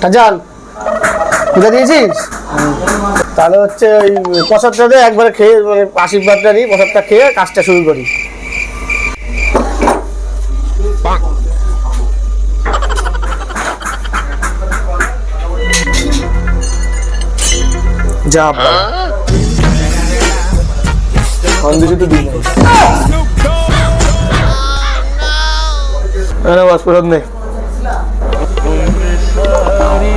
টাজান বুঝে দিয়েছিস? তাহলে হচ্ছে ওই প্রসাদটাতে একবারে খেয়ে মানে আশীর্বাদটা নিই প্রসাদটা খেয়ে কাজটা শুরু করি। যা বাবা তো দিই না বাস প্রসাদ নেই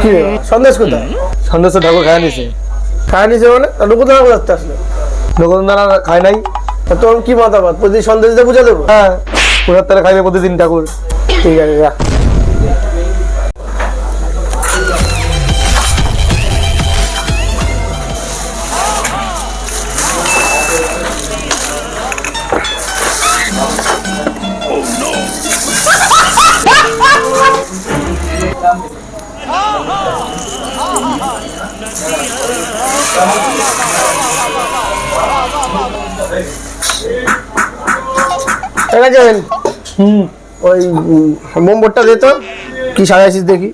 কি? সন্দেশ কোথায়? সন্দেশ ঠাকুর খায় নিছে। খায় নিছে মানে? লোকদানা কোথাতে আসলে। লোকদানা খায় নাই। তোর কি মতামত? প্রতিদিন সন্দেশ দিয়ে পূজা দেবো? হ্যাঁ। পূজার তারা খাইবে প্রতিদিন ঠাকুর। ঠিক আছে যা। ঠিক আছে হুম। ওই নম্বরটা দে তো। কি সাজাইছিস দেখি।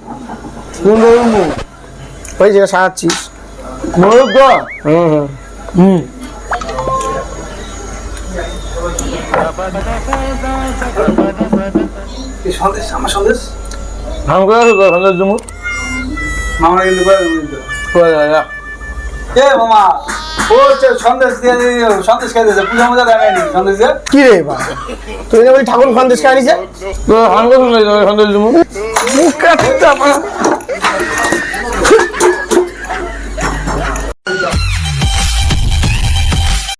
কোন নম্বর ওই যেটা সাজাচ্ছিস। হুম হুম। হুম। সন্দেশ? আমার সন্দেশ? ভাঙ করে সন্দেশ জমু মামা কিন্তু করে কিন্তু। এ মামা? ও হচ্ছে সন্দেশ দিয়ে দিয়ে সন্দেশ খেয়ে দিয়েছে পূজা মজা দেয় নাকি সন্দেশ দিয়ে। কি রে বা তুই ওই ঠাকুর সন্দেশ খাই নিছে তো সন্দেশ সন্দেশ মুখ কাটতে